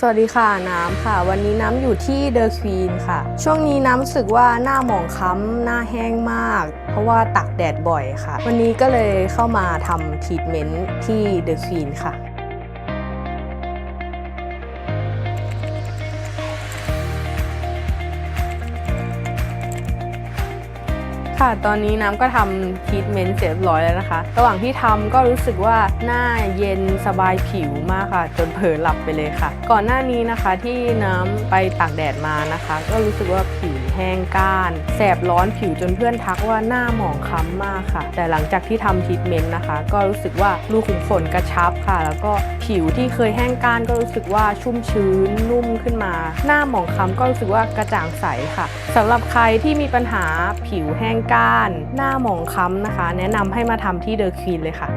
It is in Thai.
สวัสดีค่ะน้ำค่ะ วันนี้น้ำอยู่ที่เดอะควีนค่ะ ช่วงนี้น้ำรู้สึกว่าหน้าหมองคล้ำหน้าแห้งมาก เพราะว่าตักแดดบ่อยค่ะ วันนี้ก็เลยเข้ามาทำทรีทเมนต์ที่เดอะควีนค่ะ ค่ะ ตอนนี้น้ำก็ทำทรีทเมนต์เสร็จเรียบร้อยแล้วนะคะ ระหว่างที่ทำก็รู้สึกว่าหน้าเย็นสบายผิวมากค่ะ จนเผลอหลับไปเลยค่ะ ก่อนหน้านี้นะคะที่น้ำไปตากแดดมานะคะ ก็รู้สึกว่าผิวแห้งก้าน แสบร้อนผิวจนเพื่อนทักว่าหน้าหมองคล้ำมากค่ะ แต่หลังจากที่ทำทรีทเมนต์นะคะ ก็รู้สึกว่ารูขุมขนกระชับค่ะ แล้วก็ผิวที่เคยแห้งก้านก็รู้สึกว่าชุ่มชื้นนุ่มขึ้นมา หน้าหมองคล้ำก็รู้สึกว่ากระจ่างใสค่ะสำหรับใครที่มีปัญหาผิวแห้งก้าน หน้าหมองค้ำนะคะ แนะนำให้มาทำที่เดอะควีนเลยค่ะ